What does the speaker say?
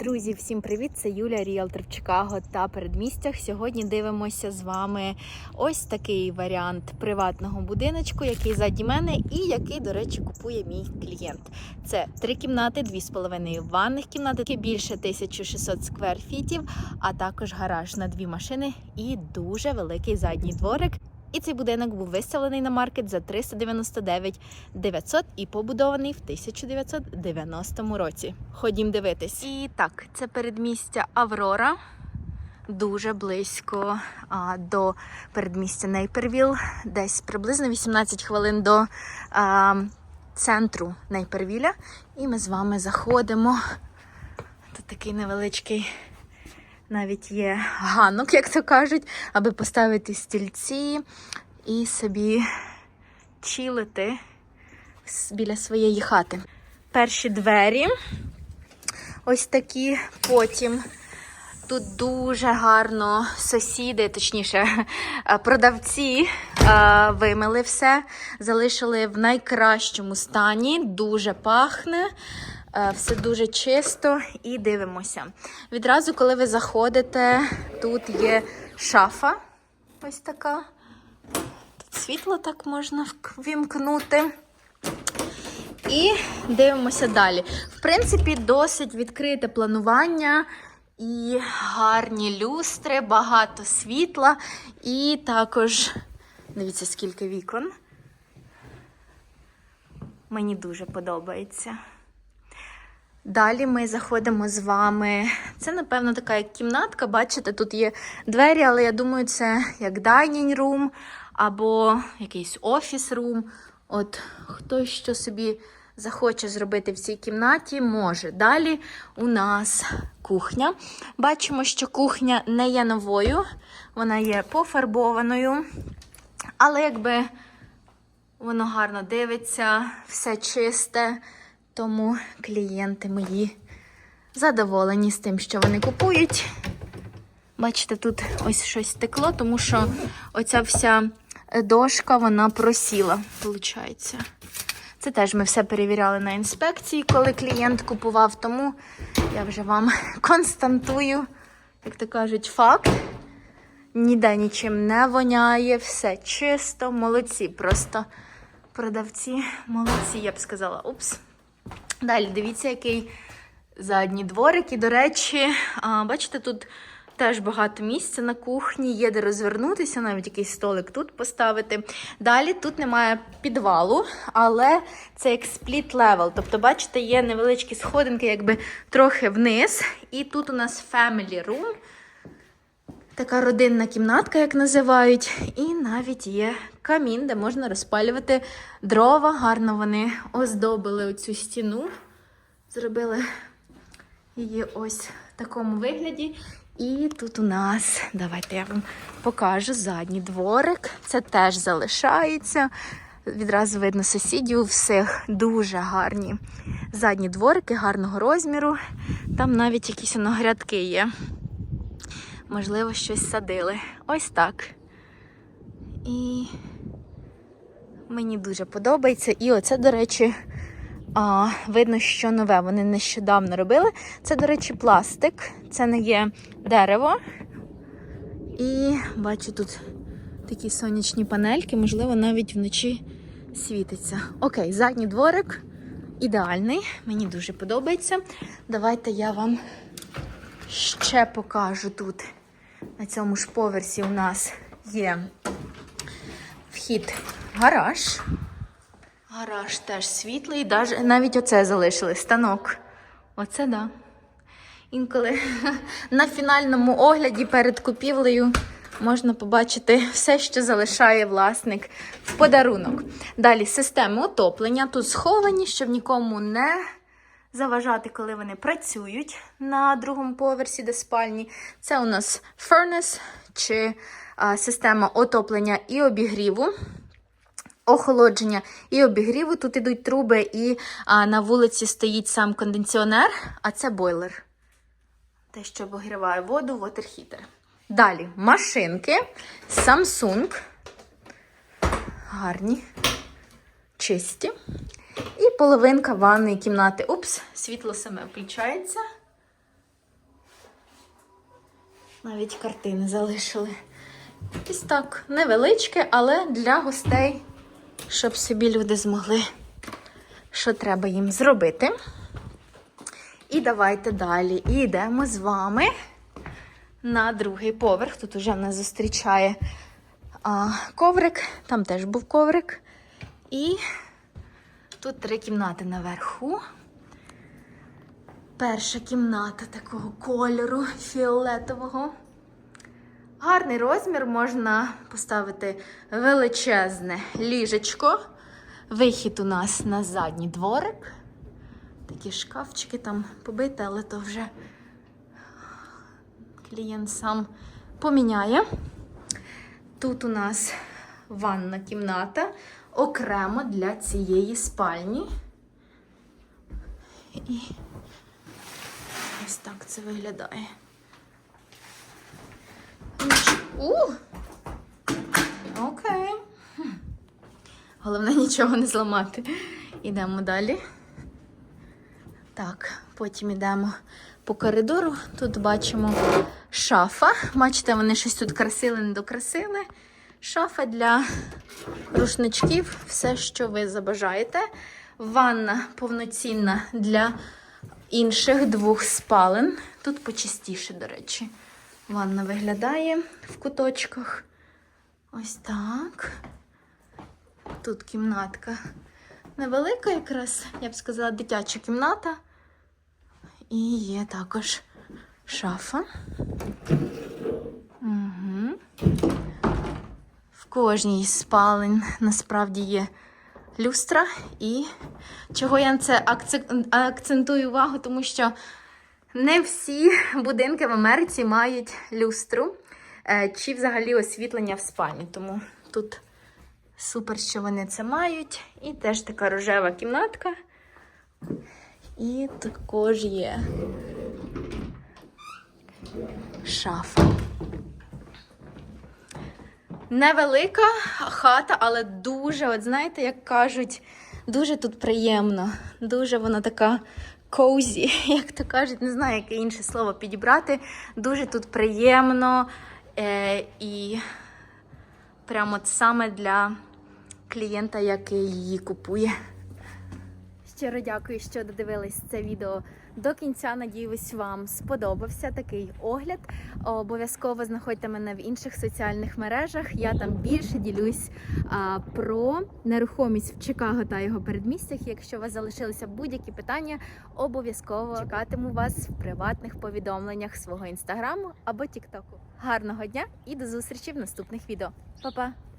Друзі, всім привіт! Це Юля Ріалтор в Чикаго та передмістях. Сьогодні дивимося з вами ось такий варіант приватного будиночку, який заді мене, і який, до речі, купує мій клієнт. Це три кімнати, дві з половиною ванних кімнати, більше 1600 скверфітів, а також гараж на дві машини і дуже великий задній дворик. І цей будинок був виставлений на маркет за 399 900 і побудований в 1990 році. Ходім дивитись. І так, це передмістя Аврора. Дуже близько а, до передмістя Нейпервіл, десь приблизно 18 хвилин до а, центру Нейпервіля. І ми з вами заходимо. Тут такий невеличкий навіть є ганок, як то кажуть, аби поставити стільці і собі чилити с- біля своєї хати. Перші двері ось такі, потім. Тут дуже гарно сусіди, точніше, е, продавці е, вимили все, залишили в найкращому стані, дуже пахне, все дуже чисто і дивимося. Відразу, коли ви заходите, тут є шафа. Ось така. Тут світло так можна вімкнути. І дивимося далі. В принципі, досить відкрите планування і гарні люстри, багато світла, і також дивіться, скільки вікон. Мені дуже подобається. Далі ми заходимо з вами. Це, напевно, така як кімнатка. Бачите, тут є двері, але я думаю, це як dining room або якийсь офіс room. От хтось що собі захоче зробити в цій кімнаті, може. Далі у нас кухня. Бачимо, що кухня не є новою, вона є пофарбованою. Але якби воно гарно дивиться, все чисте. Тому клієнти мої задоволені з тим, що вони купують. Бачите, тут ось щось стекло, тому що оця вся дошка вона просіла, виходить. Це теж ми все перевіряли на інспекції, коли клієнт купував, тому я вже вам константую, як то кажуть, факт. Ніде нічим не воняє, все чисто, молодці. Просто продавці молодці, я б сказала. Упс. Далі дивіться, який задній дворик. І, до речі, бачите, тут теж багато місця на кухні, є де розвернутися, навіть якийсь столик тут поставити. Далі тут немає підвалу, але це як спліт левел. Тобто, бачите, є невеличкі сходинки, якби трохи вниз. І тут у нас family room. Така родинна кімнатка, як називають, і навіть є камін, де можна розпалювати дрова. Гарно вони оздобили оцю стіну, зробили її ось в такому вигляді. І тут у нас, давайте я вам покажу задній дворик. Це теж залишається. Відразу видно сусідів, у всіх дуже гарні задні дворики, гарного розміру. Там навіть якісь грядки є можливо, щось садили. Ось так. І мені дуже подобається. І оце, до речі, видно, що нове. Вони нещодавно робили. Це, до речі, пластик, це не є дерево. І бачу тут такі сонячні панельки, можливо, навіть вночі світиться. Окей, задній дворик ідеальний. Мені дуже подобається. Давайте я вам ще покажу тут. На цьому ж поверсі у нас є вхід гараж. Гараж теж світлий, навіть оце залишили станок. Оце да. Інколи на фінальному огляді перед купівлею можна побачити все, що залишає власник в подарунок. Далі системи отоплення. Тут сховані, щоб нікому не заважати, коли вони працюють на другому поверсі, де спальні. Це у нас furnace чи а, система отоплення і обігріву. Охолодження і обігріву. Тут ідуть труби, і а, на вулиці стоїть сам кондиціонер, а це бойлер. Те, що обігріває воду, water Далі машинки Samsung. Гарні, чисті. І половинка ванної кімнати. Упс, світло саме включається. Навіть картини залишили. Ось так, невеличке, але для гостей, щоб собі люди змогли, що треба їм зробити. І давайте далі. І йдемо з вами на другий поверх. Тут уже нас зустрічає а, коврик, там теж був коврик. І тут три кімнати наверху. Перша кімната такого кольору фіолетового. Гарний розмір, можна поставити величезне ліжечко. Вихід у нас на задній дворик. Такі шкафчики там побиті, але то вже клієнт сам поміняє. Тут у нас ванна кімната окремо для цієї спальні. І ось так це виглядає. У! Окей. Головне нічого не зламати. Ідемо далі. Так, потім йдемо по коридору. Тут бачимо шафа. Бачите, вони щось тут красили, не докрасили. Шафа для рушничків, все, що ви забажаєте. Ванна повноцінна для інших двох спален. Тут почистіше, до речі. Ванна виглядає в куточках. Ось так. Тут кімнатка невелика, якраз, я б сказала, дитяча кімната. І є також шафа. Угу. Кожній з спалень насправді є люстра. І чого я на це акцентую увагу, тому що не всі будинки в Америці мають люстру е, чи взагалі освітлення в спальні. Тому тут супер, що вони це мають. І теж така рожева кімнатка. І також є шафа. Невелика хата, але дуже, от знаєте, як кажуть, дуже тут приємно. Дуже вона така коузі, як то кажуть, не знаю, яке інше слово підібрати. Дуже тут приємно е, і прямо от саме для клієнта, який її купує. Щиро дякую, що додивились це відео до кінця. Надіюсь, вам сподобався такий огляд. Обов'язково знаходьте мене в інших соціальних мережах. Я там більше ділюсь а, про нерухомість в Чикаго та його передмістях. Якщо у вас залишилися будь-які питання, обов'язково чекатиму вас в приватних повідомленнях свого інстаграму або тіктоку. Гарного дня і до зустрічі в наступних відео. Па-па!